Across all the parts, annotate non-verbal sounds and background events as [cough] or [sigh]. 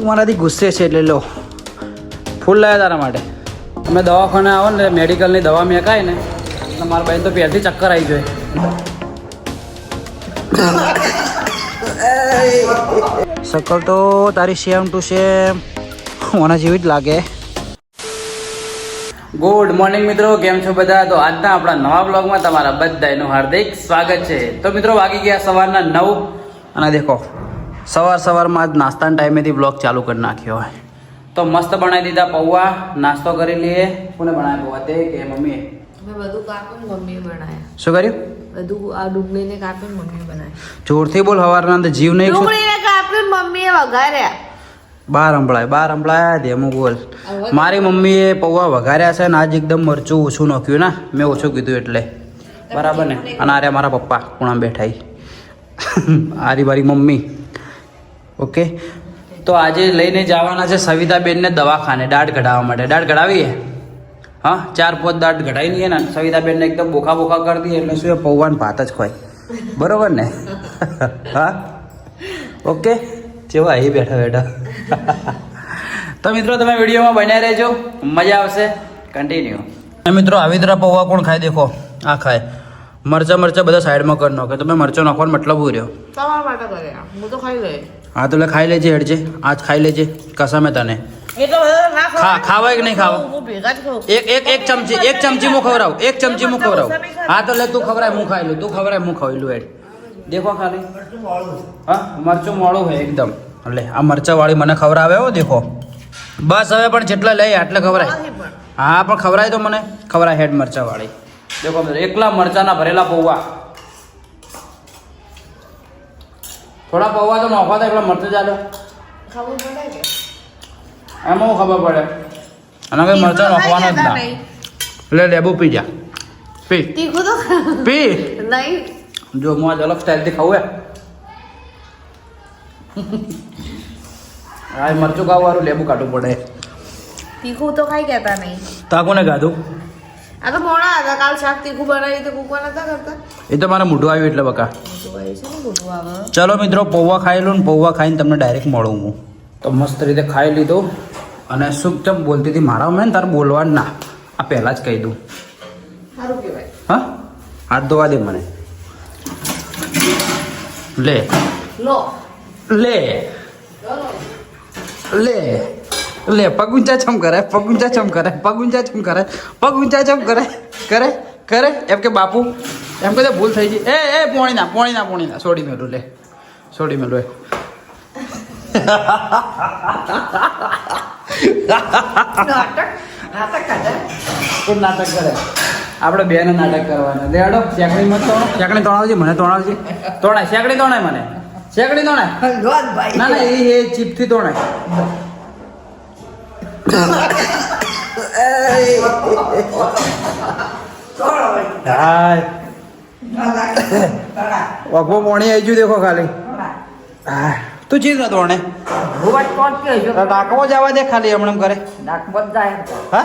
તું મારાથી ગુસ્સે છે એટલે લો. ફૂલ લાવ્યા તારા માટે. તમે દવાખાને આવો ને મેડિકલની દવા મેકાય ને એટલે મારા બહેન તો પહેલથી ચક્કર આવી જાય શકલ તો તારી સેમ ટુ સેમ. મને જેવી જ લાગે. ગુડ મોર્નિંગ મિત્રો કેમ છો બધા? તો આજના આપણા નવા બ્લોગમાં તમારા બધાનું હાર્દિક સ્વાગત છે. તો મિત્રો વાગી ગયા સવારના નવ. અને દેખો. સવાર સવારમાં જ નાસ્તાના ટાઈમેથી બ્લોગ ચાલુ કરી નાખ્યો હોય. તો મસ્ત બનાવી દીધા પૌવા. નાસ્તો કરી લઈએ. કોને બનાવ્યા પૌવા? તે કે મમ્મીએ. બધું કાપીને મમ્મીએ બનાવ્યા. શું કર્યું? બધું આ ડુંગળીને કાપીને મમ્મીએ બનાવ્યા. જોરથી બોલ હવારના અંદર જીવ નહીં ડુંગળીને કાપીને મમ્મીએ વઘાર્યા. બાર હંભળાય બાર હંભળાય ધેમું બોલ. મારી મમ્મીએ પૌવા વઘાર્યા છે ને આજ એકદમ મરચું ઓછું નાખ્યું ના મેં ઓછું કીધું એટલે. બરાબર ને? અને આર્યા મારા પપ્પા કુણા બેઠાઈ [laughs] આરી મારી મમ્મી. ઓકે તો આજે લઈને જવાના છે સવિતાબેનને દવાખાને દાઢ કઢાવવા માટે. દાઢ કઢાવીએ? હા, ચાર પાંચ દાઢ કઢાવી લઈએ ને સવિતાબેનને એકદમ બોખા બોખા કરી દઈએ એટલે શું એ પૌવાન ભાત જ ખોય. બરોબર ને? [laughs] હા? ઓકે જેવા અહીં બેઠા બેઠા. [laughs] તો મિત્રો, તમે વિડીયોમાં બન્યા રહેજો. મજા આવશે. કન્ટિન્યુ મિત્રો, આવી તરફ પૌવા કોણ ખાય દેખો? આ ખાય. મરચા મરચા બધા સાઈડમાં કરી નાખો. તમે મરચો નાખવાનો મતલબ ઉર્યો તમારા માટે કર્યા. હું તો ખાઈ ગઈ હા તો લે ખાઈ લેજે હેડજે. આજ ખાઈ લેજે. કસમે તને. ખા ખાવાય કે નહીં ખાવા? એક એક એક ચમચી એક ચમચી હું ખવડાવું એક ચમચી હું ખવડાવું. હા તો લે તું ખવડાય હું ખાઈ લઉં. તું ખવડાય હું ખાઈ લઉં હેડ. દેખો ખાલી. હા મરચું મોડું હોય એકદમ. એટલે આ મરચા વાળી મને ખવડાવે હો દેખો. બસ હવે પણ જેટલા લઈ આટલે ખવડાય. હા પણ ખવડાય તો મને. ખવડાય હેડ મરચા વાળી દેખો એકલા મરચાના ભરેલા પૌવા. થોડા પૌવા તો નોખા થાય એટલે મરચું ચાલે ખબર પડે કે? એમાં હું ખબર પડે? અને કઈ મરચા નોખવાના જ ના. એટલે લેબુ પી જા. પી. તીખું તો પી. નહીં. જો હું આજ અલગ સ્ટાઇલથી ખાવું હે. આ મરચું ખાવાનું લેબુ કાઢવું પડે. તીખું તો ખાઈ ગયા નહીં નહીં. તાકોને ગાધું. આ તો મોડા હતા કાલ શાક તીખું બનાવી તો કૂકવા નતા કરતા. એ તો મારે મોઢું આવ્યું એટલે બકા. ચલો મિત્રો પૌવા ખાઈ લો ને પૌવા ખાઈને તમને ડાયરેક્ટ મળું હું. તો મસ્ત રીતે ખાઈ લીધું અને શું ચમ બોલતી હતી? મારા મેં તારે બોલવા ના. આ પહેલાં જ કહી દઉં. હા? હાથ ધોવા દે મને. લે. લો લે. લે. લે પગ ઊંચા ચમ કરે પગ ઊંચા ચમ કરે પગ ઊંચા ચમ કરે પગ ઊંચા ચમ કરે કરે કરે. એમ કે બાપુ એમ કે ભૂલ થઈ ગઈ. એ એ પોણી ના પોણી ના પોણી ના છોડી મેલું લે. છોડી મેલું એ. નાટક? કરે? આપણે બે ને નાટક કરવાના. દેડો શેકડી મત તોણો શેકડી તોણાવજે મને તણાવજે તોણાય શેકડી તોણાય મને. શેકડી તોણાય ના ના એ એ ચીપથી તોણાય વખો પોણી આવી ગયું દેખો ખાલી. હા તું ચીજ ના તોણે ભૂવટ કોણ કે જો ડાકવો જવા દે ખાલી હમણાં કરે. હા?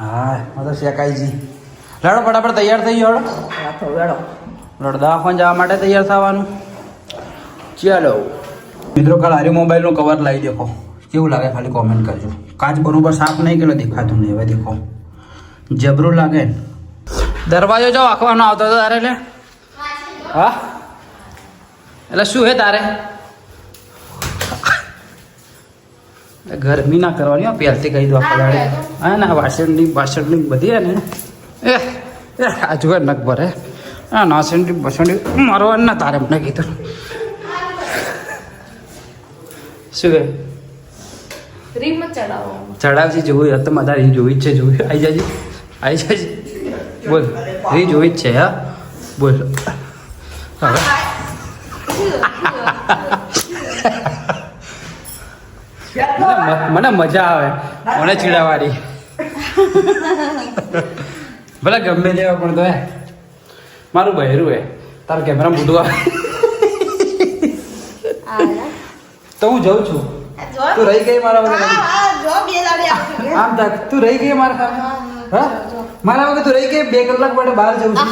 હા તો શેકાઈ જી લડો ફટાફટ તૈયાર થઈ ગયો લડો આ તો વેડો જવા માટે તૈયાર થવાનું. ચાલો. મિત્રો કાલ હારી મોબાઈલનું કવર લાવી દેખો. કેવું લાગે ખાલી કોમેન્ટ કરજો. કાચ બરોબર સાફ નહીં કેટલો દેખાતું નહીં. હવે દેખો. જબરું લાગે. દરવાજો જો આખવાનો આવતો હતો તારે એટલે? હા? એટલે શું હે તારે? ગરમી ના કરવાની હો પહેલથી કહી દો આખા દાડે હા ના વાસણની વાસણની બધી હે ને. એ એ આજુ નક ભરે. હા નાસણની બસણની મારવાનું ના તારે મને કીધું. શું હે? રીમ ચડાવો. ચડાવજી જોવું જોવી જ છે જોવી આવી જાજી. આવી જાજી. બોલ. રી જોવી જ છે હા? બોલ. હવે? મને મજા આવે. મને ચીડાવાળી ભલે ગમે તેવા પણ તો હે. મારું બહેરું હે. તારું કેમેરા મોટું આવે. તો હું જઉં છું. તું રહી ગઈ મારા વગર આમ તક તું રહી ગઈ મારા સામે? હા મારા વગર તું રહી ગઈ? બે કલાક માટે બહાર જવું છું.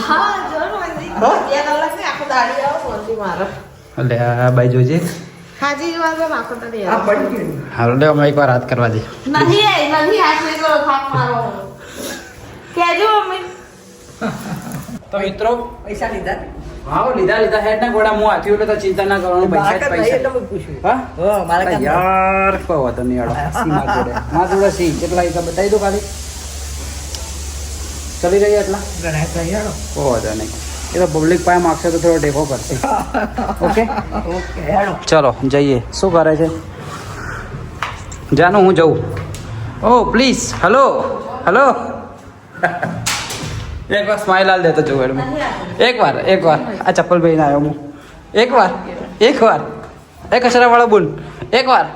અલે આ બાઈ જોજે. હાજી જેવા તો તો નહીં આ પડી ગયું. હાલો લે અમે એકવાર હાથ કરવા દે નહીં નહીં હાથ નહીં કરો થાપ મારો. [laughs] કેજો મમ્મી. [laughs] તો મિત્રો પૈસા લીધા? હા લીધા લીધા. હેડ ના હું હાથી તો ચિંતા ના કરવાનું પૈસા પૈસા. એટલે. હા મારા યાર કોઈ વાતો નહીં યાર [laughs] સી જોડે. માર જોડે સી કેટલા એ તો બતાવી દો ખાલી. ચલી રહી એટલા ગણાય વાતો નહીં એ તો પબ્લિક પાસે માગશે તો થોડો ટેકો કરશે. [laughs] ઓકે? ઓકે, ચલો જઈએ. શું કરે છે? જાનું હું જઉં. ઓ પ્લીઝ હલો હલો એક વાર સ્માઇલ આલ દેતો જવું એક વાર એક વાર. આ ચપ્પલ પહેરીને આવ્યો હું. એક વાર એક વાર. એ કચરા વાળો બોલ. એક વાર.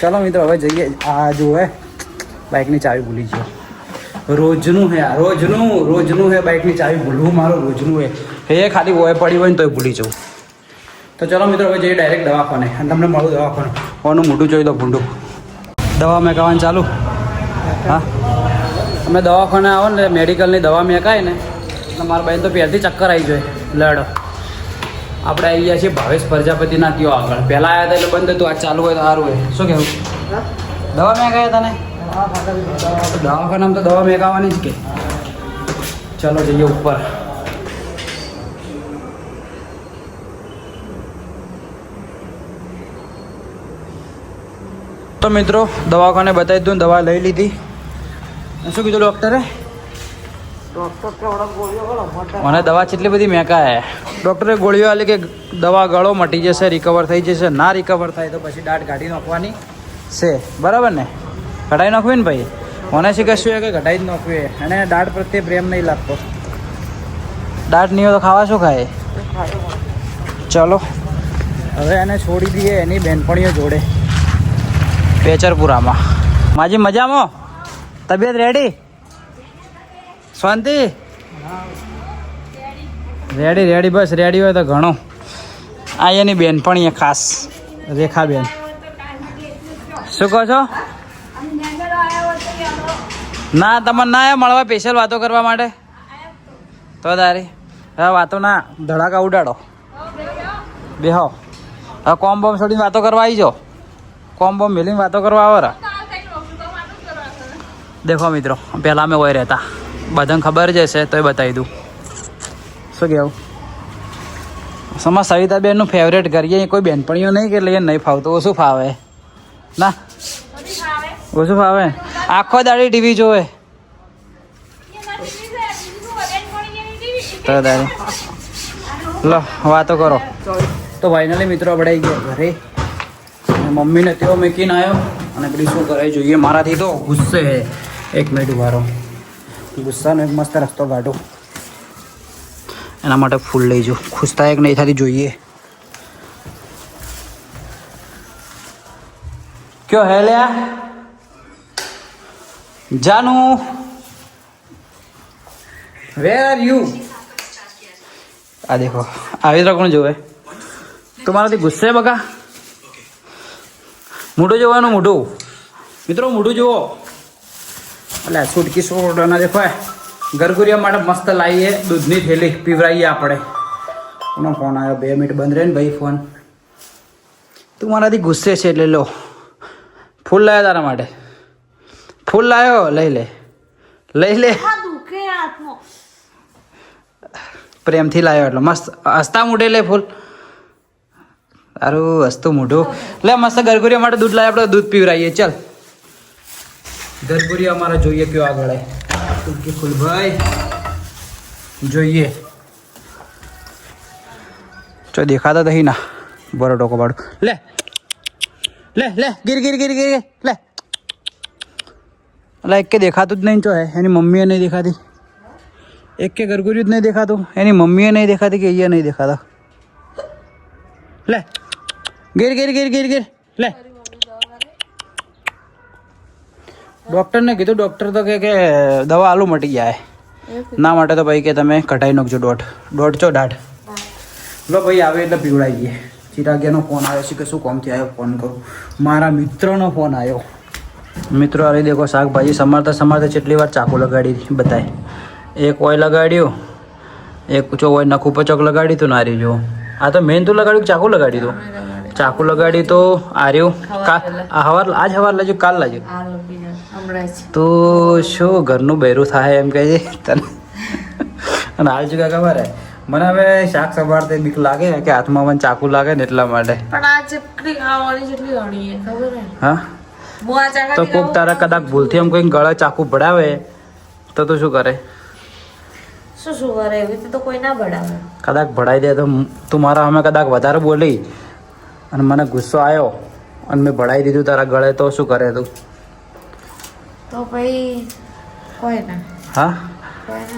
ચલો મિત્રો, હવે જઈએ. આ જો હે. બાઇકની ચાવી ભૂલી ગયો. રોજનું હે રોજનું રોજનું હે બાઇકની ચાવી ભૂલવું મારું, રોજનું હે. હે ખાલી ઓય પડી હોય ને તોય ભૂલી જવું. તો ચલો મિત્રો, હવે જઈએ ડાયરેક્ટ દવાખાને. અને તમને મળું દવાખાને. ઓનું મોઢું જોઈ લો ભૂંડું. દવા મેં કહેવાનું ચાલુ. હા? અમે દવાખાને આવો ને મેડિકલની દવા મેકાય ને, એટલે મારા બહેન તો પહેલથી ચક્કર આવી જાય લડ. આપણે આવી ગયા છીએ ભાવેશ પ્રજાપતિના ત્યો આગળ. પહેલાં આવ્યા હતા એટલે બંધ હતું આ ચાલુ હોય તો સારું હોય. શું કહેવું? દવા મેકાયા તને? દવાખાનામાં તો દવા મેકાવાની જ કે. ચલો જઈએ ઉપર. તો મિત્રો, દવાખાને બતાવી દઉં દવા લઈ લીધી. શું કીધું ડૉક્ટરે. મને દવા કેટલી બધી મેકાય. ડૉક્ટરે ગોળીઓ આલી કે દવા ગળો મટી જશે રિકવર થઈ જશે. ના રિકવર થાય તો પછી દાંત કાઢી નાખવાની છે. બરાબર ને? કઢાઈ નાખવી ને ભાઈ? મને શીખશું કે કઢાઈ જ નાખવી અને દાંત પ્રત્યે પ્રેમ નહીં લાગતો. દાંત નહીં હોય તો ખાવા શું ખાય? ચલો. હવે એને છોડી દઈએ એની બેનપણીઓ જોડે. પેચરપુરામાં માજી મજામાં? તબિયત રેડી શાંતિ? રેડી રેડી બસ રેડી હોય તો ઘણો. આ એની બેનપણી એ ખાસ. રેખાબેન. શું કહો છો? ના, તમને ના મળવા સ્પેશિયલ વાતો કરવા માટે? તો તારી. હવે વાતો ના, ધડાકા ઉડાડો. બેહો. હવે કોમ બોમ છોડીને વાતો કરવા આવી જાઓ. કોમ બોમ મેલીને વાતો કરવા આવો રા. દેખો મિત્રો, પહેલાં અમે હોય રહેતા. બધાને ખબર જ હશે, તોય બતાવી દઉં. શું કહેવું? સમા સવિતાબેનનું ફેવરેટ કરીએ કોઈ બેનપણીઓ નહીં કે લઈએ નહીં ફાવતું. ઓછું ફાવે. ના? ઓછું ફાવે? આખો દાડી ટીવી જોવે. તો દાડી. લો, વાતો કરો. તો ફાઇનલી મિત્રો આપણે ગયો ઘરે. મમ્મીને તેઓ મૂકીને આવ્યો. અને પેલી શું કરે જોઈએ, મારાથી તો ગુસ્સે એક મિનિટ ઊભા રહો. ગુસ્સાનો એક મસ્ત રસ્તો કાઢો. એના માટે ફૂલ લઈ જો. ખુશ થાય કે નહીં થતી જોઈએ. કયો હે લ્યા? જાનુ? વેર આર યુ આ દેખો. આવી રીતે કોણ જોવે? તમારાથી ગુસ્સે બકા? મોઢું જોવાનું મોઢું. મિત્રો, મોઢું જુઓ. એટલે છૂટકી સોડાના દેખો ગરગુરિયા માટે મસ્ત લાવીએ દૂધની થેલી પીવરાઈએ આપણે. કોનો ફોન આવ્યો? બે મિનિટ બંધ રહે ને ભાઈ ફોન તું મારાથી ગુસ્સે છે એટલે લો. ફૂલ લાવ્યો તારા માટે. ફૂલ લાવ્યો લઈ લે. લઈ લે. પ્રેમથી લાવ્યો એટલે. મસ્ત. હસતા મૂઢે લે ફૂલ. તારું હસતું મૂઢું. લે મસ્ત ગરગુરિયા માટે દૂધ લાવ્યા આપણે દૂધ પીવરાઈએ. ચાલ. ગરગુરિયા અમારે જોઈએ કયો આગળ કે ફૂલભાઈ જોઈએ ચો દેખાતા તો ના બરો ટોકો પાડું લે લે લે ગીર ગીર ગીર ગીર લે એટલે એક કે દેખાતું જ નહીં ચો હે એની મમ્મીએ નહીં દેખાતી એક કે ગરગુરિયું જ નહીં દેખાતું એની મમ્મીએ નહીં દેખાતી કે અહીંયા નહીં દેખાતા લે ગીર ગીર ગીર ગીર ગીર લે ડૉક્ટરને કીધું ડૉક્ટર તો કે કે દવા આલુ મટી જાય ના માટે તો ભાઈ કે તમે કઢાઈ નાખજો દોઢ. દોઢ ચો દાઢ. લો ભાઈ આવે એટલે પીવડાવી દઈએ. ચિરાગિયાનો ફોન આવ્યો છે કે શું કોમથી આવ્યો? ફોન કરું. મારા મિત્રનો ફોન આવ્યો. મિત્રો આવી દેખો શાકભાજી સમારતા સમારતા કેટલી વાર ચાકુ લગાડી બતાય એક ઓય લગાડ્યું એક જો ઓય નખું પચક લગાડી તું નારી જો આ તો મેન તો લગાડ્યું ચાકુ લગાડી તું? ચાકુ લગાડ્યું તો આર્યું. આ હવાર આજ હવાર લાગ્યું કાલ જ તો શું ઘરનું બૈરું થાય એમ કહે તને? અને હાલ શું ખબર હે મને હવે શાક સવારથી બીક લાગે કે હાથમાં મને ચાકુ લાગે ને એટલા માટે. પણ આ ચપકડી ખાવાની જેટલી ઘણી છે ખબર હે? તો કોક તારા કદાચ ભૂલથી એમ કોઈ ગળે ચાકુ ભડાવે તો તું શું કરે? શું શું કરે? એવી તો કોઈ ના બડાવે કદાચ ભડાઈ દે તો તું મારા અમે કદાચ વધારે બોલી અને મને ગુસ્સો આવ્યો અને મેં ભડાઈ દીધું તારા ગળે તો શું કરે તું? તો પછી કોઈ ના. હા? કોઈક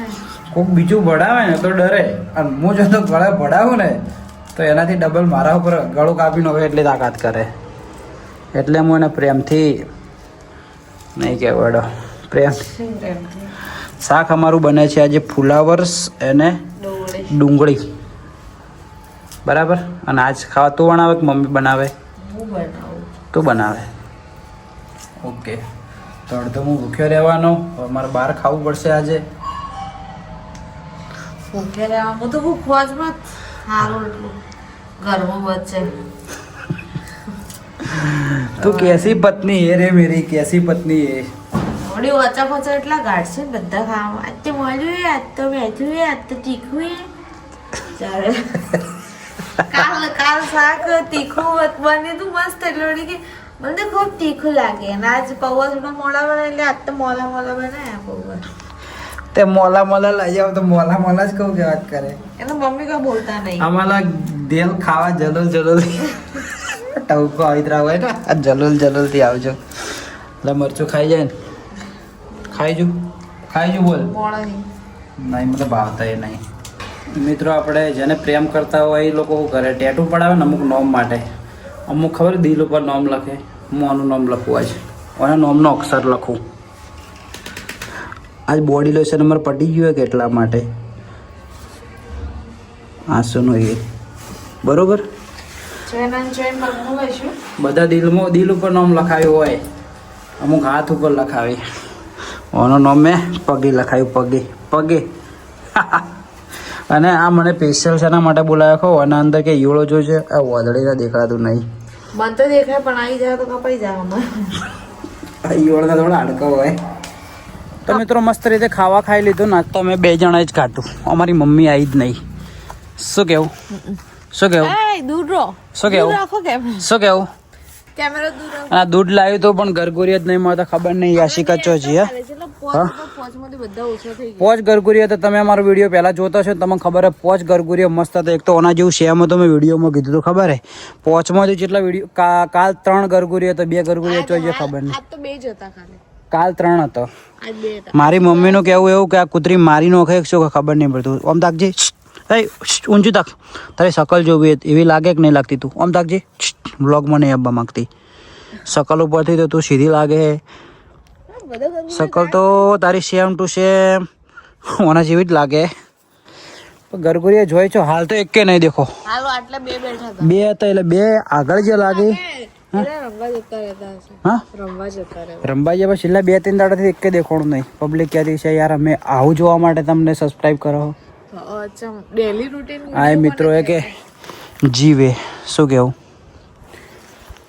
કોક બીજું ભડાવે ને તો ડરે. અને હું જો તો ગળે ભડાવું ને તો એનાથી ડબલ મારા ઉપર ગળું કાપી નાખે એટલી તાકાત કરે. એટલે હું એને પ્રેમથી નહીં કહેવાડો. પ્રેમ. શાક અમારું બને છે આજે ફુલાવર્સ અને ડુંગળી. બરાબર? અને આજ ખાવા તું બનાવે કે મમ્મી બનાવે. તું બનાવે. ઓકે. તો અડધો હું ભૂખ્યો રહેવાનો. મારે બહાર ખાવું પડશે આજે. તો ભૂખવા જ મત સારું એટલું. બચે તું કેસી પત્ની હે રે મેરી કેસી પત્ની હે. થોડી ઓચા ફોચા એટલા ગાઢ છે બધા ખાવા આજ તો મળ્યું આજ તો મેઠું આજ તો તીખું ચાલે. [laughs] કાલ કાલ શાક તીખું બની તું મસ્ત એટલે કે મને તો ખૂબ તીખું લાગે અને આજ પૌવા થોડા મોડા બનાવે એટલે આજ તો મોલા મોલા બને પૌવા તે મોલા મોલા લઈ જાવ તો મોલા મોલા જ કહું કે વાત કરે એને મમ્મી કોઈ બોલતા નહીં અમારા દેલ ખાવા જલોલ જલોલ ટવકો આવિત્રા હોય ને આ જલોલ જલોલથી આવજો એટલે મરચું ખાઈ જાય ને ખાઈ જુ ખાઈ જુ બોલ નહીં મને ભાવતા એ નહીં મિત્રો આપણે જેને પ્રેમ કરતા હોય એ લોકો કરે ટેટુ પડાવે ને અમુક નોમ માટે અમુક ખબર દિલ ઉપર નોમ લખે હું આનું નામ લખું આજ. અને નોમનો અક્ષર લખું. આજ બોડી લોશન અમારે પટી ગયું કે એટલા માટે. આંસુનું એ. બરોબર? બધા દિલમાં દિલ ઉપર નામ લખાવ્યું હોય. અમુક હાથ ઉપર લખાવે. ઓનો નામ મેં પગે લખાયું પગે પગે. [laughs] અને આ મને સ્પેશિયલ શેના માટે બોલાવ્યો ખો? અને અંદર કે ઈવળો જો છે? આ વાદળીને દેખાતું નહીં. મન તો દેખાય પણ આવી જાય તો કપાઈ જાય આ ઈવળના થોડા હાડકા હોય. તો મિત્રો મસ્ત રીતે ખાવા ખાઈ લીધું ને તો અમે બે જણા જ ખાધું. અમારી મમ્મી આવી જ નહીં. શું કેવું? શું કેવું? શું કેવું? શું કેવું? આ દૂધ લાવ્યું તો પણ ગરગોરી જ નહીં મળતા ખબર નહીં યાશિકા કચ્છો છે હા ચાલે છે. એટલે પોચ તો ગરગુરિયા તો તમે અમારો વીડિયો પહેલા જોતા છો તમને ખબર હે પોચ ગરગુરિયા મસ્ત હતા એક તો ઓના જેવું શેમ હતો મેં વિડીયોમાં કીધું તો ખબર હે. પોચમાં જેટલા વીડિયો કાલ ત્રણ ગરગુરિયા તો બે ગરગુરિયા જોઈએ ખબર નહીં. આજ તો બે જ હતા કાલ ત્રણ હતો. મારી મમ્મીનું કહેવું એવું કે આ કૂતરી મારી નોખે શું ખબર નહીં પડતું. આમ તાકજે એ ઊંચું તાક. તારી શકલ જોવી એવી લાગે કે નહીં લાગતી તું? આમ તાકજે બ્લોગમાં નહીં આવવા માંગતી. શકલ ઉપરથી તો તું સીધી લાગે. સકલ તો તારી સેમ ટુ સેમ ઓના જેવી જ લાગે. ગરગુરીએ જોઈ છો હાલ તો એકે નહીં દેખો. બે હતા. બે હતા એટલે બે આગળ જે લાગે. રમવા રંબા છેલ્લા બે ત્રણ દાડાથી એક દેખાણું નહીં. પબ્લિક ક્યાંથી છે યાર? અમે આવું જોવા માટે તમને સબસ્ક્રાઈબ કરો. ડેલી રૂટીન આ મિત્રો એ કે જીવે શું કેવું?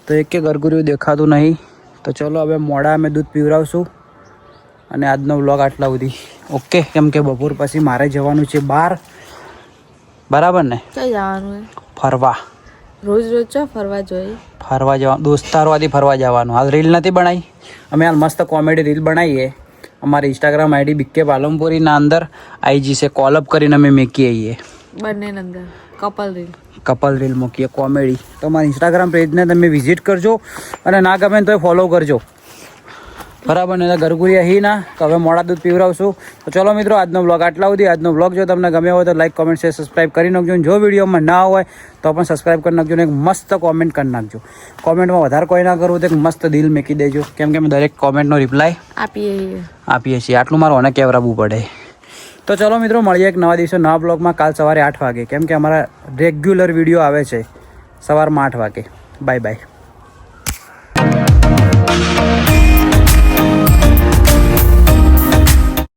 તો એક કે ગરગુરિયું દેખાતું નહીં. તો ચલો હવે મોડા અમે દૂધ પીવડાવશું અને આજનો વ્લોગ આટલા સુધી. ઓકે કેમ કે બપોર પછી મારે જવાનું છે બહાર. બરાબર ને? જવાનું ફરવા. રોજ રોજ ચો ફરવા જોઈએ ફરવા જવા દોસ્તારવાથી ફરવા જવાનું. હાલ રીલ નથી બનાવી અમે હાલ મસ્ત કોમેડી રીલ બનાવીએ અમારી ઇન્સ્ટાગ્રામ આઈડી બીકે પાલનપુરીના અંદર. આઈજી છે કોલઅપ કરીને અમે મેકીએ છીએ બંને અંદર. કપલ રીલ કપલ રીલ મૂકીએ કોમેડી તો અમારા ઇન્સ્ટાગ્રામ પેજને તમે વિઝિટ કરજો અને ના ગમે તો ફોલો કરજો. બરાબર ને ગરગુરિયા હી ના તો હવે મોડા દૂધ પીવડાવશું તો ચલો મિત્રો આજનો બ્લોગ આટલા સુધી. આજનો બ્લોગ જો તમને ગમ્યો હોય તો લાઈક કોમેન્ટ શેર સબસ્ક્રાઈબ કરી નાખજો. જો વિડીયોમાં ના હોય તો પણ સબસ્ક્રાઈબ કરી નાખજો ને એક મસ્ત કોમેન્ટ કરી નાખજો. કોમેન્ટમાં વધારે કોઈ ના કરવું તો એક મસ્ત દિલ મૂકી દેજો. કેમ કે અમે દરેક કોમેન્ટનો રિપ્લાય આપીએ આપીએ છીએ. આટલું મારું મને કહેવરાવવું પડે. તો ચલો મિત્રો મળીએ એક નવા દિવસે નવા બ્લોગમાં કાલ સવારે આઠ વાગે. કેમ કે અમારા રેગ્યુલર વીડિયો આવે છે. સવારમાં આઠ વાગે. Bye bye